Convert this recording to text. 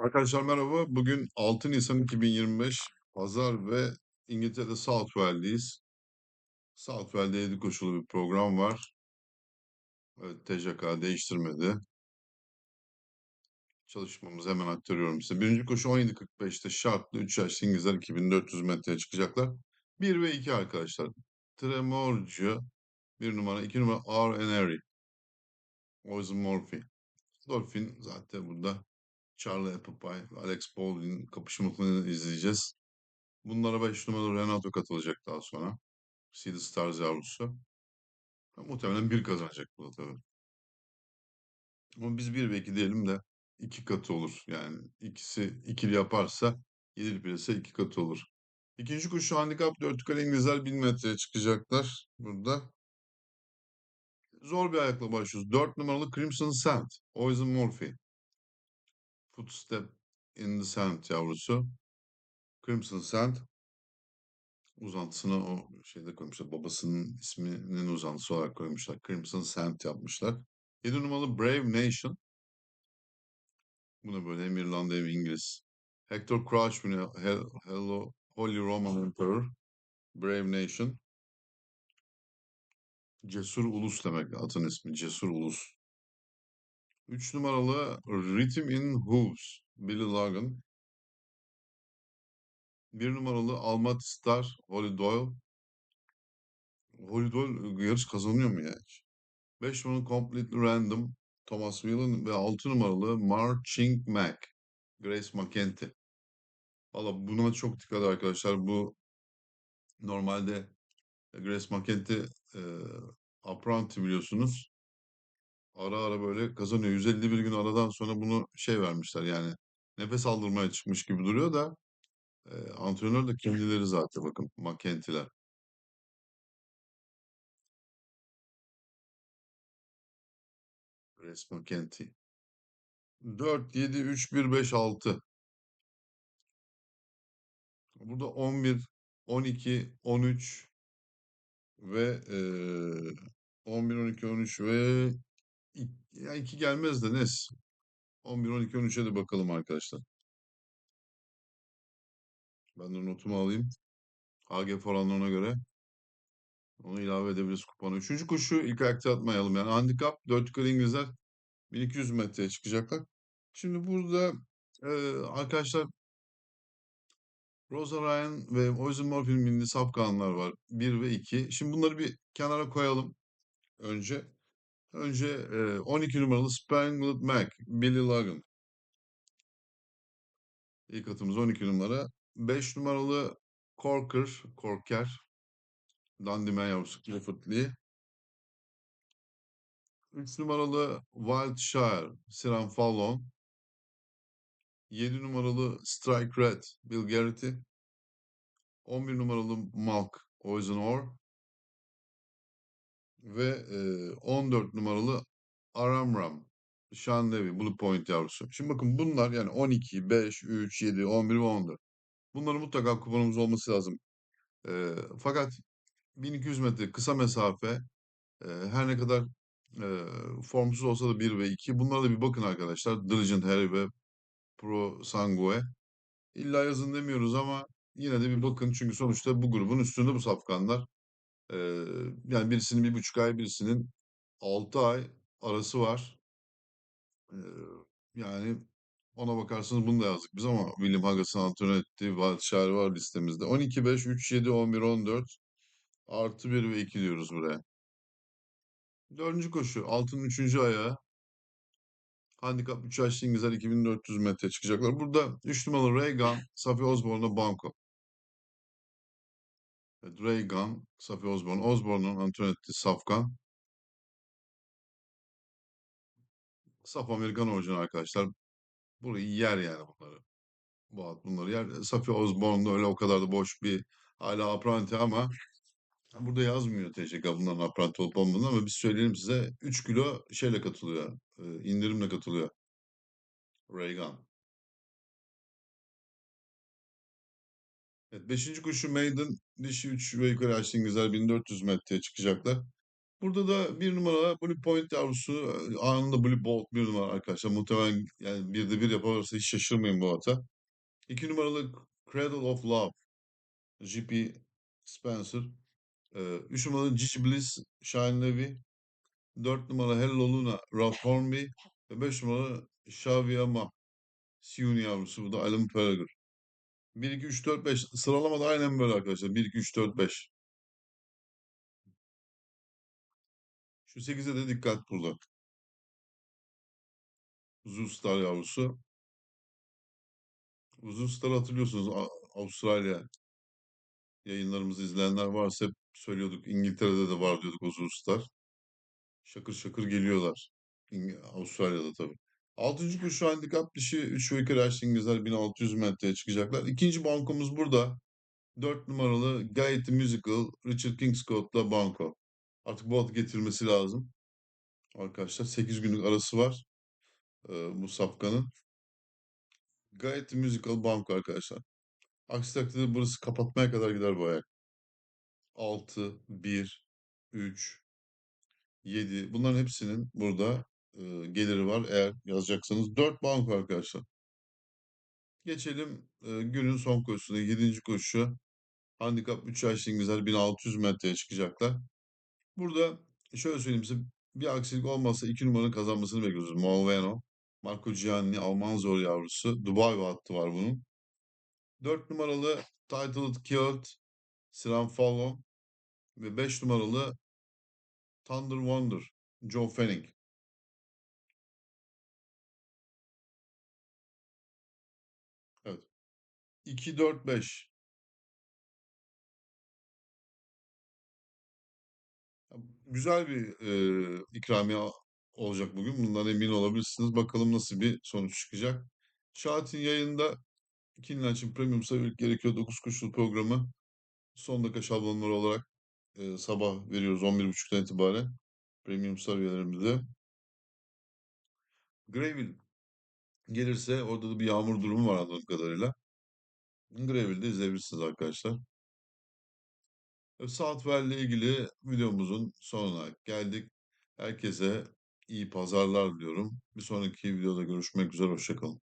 Arkadaşlar merhaba. Bugün 6 Nisan 2025 Pazar ve İngiltere'de Southwell'deyiz. Southwell'de 7 koşulu bir program var. Evet, TCK değiştirmedi. Çalışmamızı hemen aktarıyorum size. Birinci koşu 17.45'te şartlı 3 yaşlı İngilizler 2400 metreye çıkacaklar. 1 ve 2 arkadaşlar. Tremorcu 1 numara, 2 numara R. Harry. Poison Morphy. Dolphin zaten burada Charlie Appleby, Alex Baldwin kapışmasını izleyeceğiz. Bunlara 5 numaralı Renato katılacak daha sonra. Seed Stars yavrusu. Muhtemelen bir kazanacak bu da tabii. Ama biz 1 ve 2 diyelim de 2 katı olur. Yani ikisi ikili yaparsa 7 birisi 2 katı olur. İkinci koşu handikap 4 kare İngilizler 1000 metreye çıkacaklar. Burada zor bir ayakla başlıyoruz. 4 numaralı Crimson Sand. Poison Morphy. Footstep in the Sand yavrusu. Crimson Sand uzantısına o şeyde koymuşlar. Babasının isminin uzantısı olarak koymuşlar. Crimson Sand yapmışlar. 7 numaralı Brave Nation. Bu da böyle hem İrlanda hem İngiliz. Hector Crouch Hello Holy Roman Emperor. Brave Nation. Cesur Ulus demek atın ismi. Cesur Ulus. 3 numaralı Rhythm in Hooves. Billy Logan. 1 numaralı Almaty Star. Holly Doyle. Holly Doyle yarış kazanıyor mu ya? 5 numaralı Completely Random. Thomas Whelan ve 6 numaralı Marching Mac. Grace McKenty. Valla buna çok dikkat arkadaşlar. Bu normalde Grace McKenty e, Apprenti biliyorsunuz. Ara ara böyle kazanıyor. 151 gün aradan sonra bunu şey vermişler yani nefes aldırmaya çıkmış gibi duruyor da e, antrenör de kendileri zaten bakın McKenty'ler. Grace McKenty. 4, 7, 3, 1, 5, 6. Burada 11, 12, 13 ve e, 11, 12, 13 ve İ- ya 2 gelmez de Nes. 11, 12, 13'e de bakalım arkadaşlar. Ben de notumu alayım. AG oranlarına göre onu ilave edebiliriz kupona. Üçüncü koşu ilk ayakta atmayalım. Yani handikap 4 yukarı İngilizler 1200 metreye çıkacaklar. Şimdi burada e, arkadaşlar Rosa Ryan ve Oizen Morphin bindiği safkanlar var. 1 ve 2. Şimdi bunları bir kenara koyalım önce. Önce e, 12 numaralı Spangled Mac, Billy Logan. İlk atımız 12 numara. 5 numaralı Corker, Corker. Dandyman yavrusu Clifford Lee. 3 numaralı Wildshire, Siren Fallon. 7 numaralı Strike Red, Bill Garrity. 11 numaralı Malk, Poison Or. Ve e, 14 numaralı Aramram, Sean Levy, Blue Point yavrusu. Şimdi bakın bunlar yani 12, 5, 3, 7, 11 ve 14. Bunların mutlaka kuponumuz olması lazım. Fakat 1200 metre kısa mesafe her ne kadar e, formsuz olsa da 1 ve 2. Bunlara da bir bakın arkadaşlar. Diligent Harry ve Pro Sangue. İlla yazın demiyoruz ama yine de bir bakın. Çünkü sonuçta bu grubun üstünde bu safkanlar. E, yani birisinin bir buçuk ay, birisinin 6 ay arası var. E, yani ona bakarsanız bunu da yazdık biz ama William Huggins'ın antrenör ettiği Wiltshire var listemizde. 12, 5, 3, 7, 11, 14 artı 1 ve 2 diyoruz buraya. Dördüncü koşu. Altının üçüncü ayağı. Handikap 3 yaşlı İngilizler 2400 metre çıkacaklar. Burada 3 numaralı Reagan, Safi Osborne'la Banco. Reagan, Safi Osborne. Osborne'un antrenör ettiği Safkan. Saf Amerikan orijinal arkadaşlar. Burayı yer yani bunları. Bu at bunları yer. Safi Osborne da öyle o kadar da boş bir hala apprenti ama burada yazmıyor TCK bunların apprenti olup olmadığını ama biz söyleyelim size 3 kilo şeyle katılıyor. e, indirimle katılıyor. Reagan. Evet, beşinci koşu Maiden dişi 3 ve yukarı yaşlı İngilizler 1400 metreye çıkacaklar. Burada da bir numara Blue Point yavrusu e, anında Blue Bolt bir numara arkadaşlar. Muhtemelen yani bir de bir yapabilirse hiç şaşırmayın bu ata. İki numaralı Cradle of Love JP Spencer. Ee, üç numaralı Gigi Bliss Shine Levy. Dört numara Hello Luna Ralph Hornby. Ve beş numara Shaviyama Siuni yavrusu. Bu da Alan Perger. 1, 2, 3, 4, 5. Sıralamada aynen böyle arkadaşlar. 1, 2, 3, 4, 5. Şu 8'e de dikkat burada. Zoo Star yavrusu. Zoo Star'ı hatırlıyorsunuz. Avustralya yayınlarımızı izleyenler varsa hep söylüyorduk. İngiltere'de de var diyorduk Zoo Star. Şakır şakır geliyorlar. İng- Avustralya'da tabii. Altıncı kuş handikap dişi 3 Şuiker İngilizler 1600 metreye çıkacaklar. İkinci bankomuz burada. 4 numaralı Gaiety Musical Richard Kingscott'la banko. Artık bu atı getirmesi lazım. Arkadaşlar 8 günlük arası var e, bu safkanın. Gaiety Musical banko arkadaşlar. Aksi takdirde burası kapatmaya kadar gider bu ayak. 6, 1, 3, 7. Bunların hepsinin burada geliri var eğer yazacaksanız. 4 banko arkadaşlar. Geçelim günün son koşusuna. 7. koşu. Handikap 3 yaşlı İngilizler 1600 metreye çıkacaklar. Burada şöyle söyleyeyim size. Bir aksilik olmazsa 2 numaranın kazanmasını bekliyoruz. Moveno. Marco Gianni Alman zor yavrusu. Dubai hattı var bunun. 4 numaralı Titled Killed Siren Fallon ve 5 numaralı Thunder Wonder Joe Fanning. 2 4 5. Güzel bir e, ikramiye olacak bugün. Bundan emin olabilirsiniz. Bakalım nasıl bir sonuç çıkacak. Şahat'in yayında ikinci için premium sayılık gerekiyor. 9 kuşlu programı son dakika şablonları olarak e, sabah veriyoruz 11.30'dan itibaren. Premium star üyelerimize. Greyville gelirse orada da bir yağmur durumu var anladığım kadarıyla. Greyville'de izleyebilirsiniz arkadaşlar. Southwell ile ilgili videomuzun sonuna geldik. Herkese iyi pazarlar diliyorum. Bir sonraki videoda görüşmek üzere. Hoşçakalın.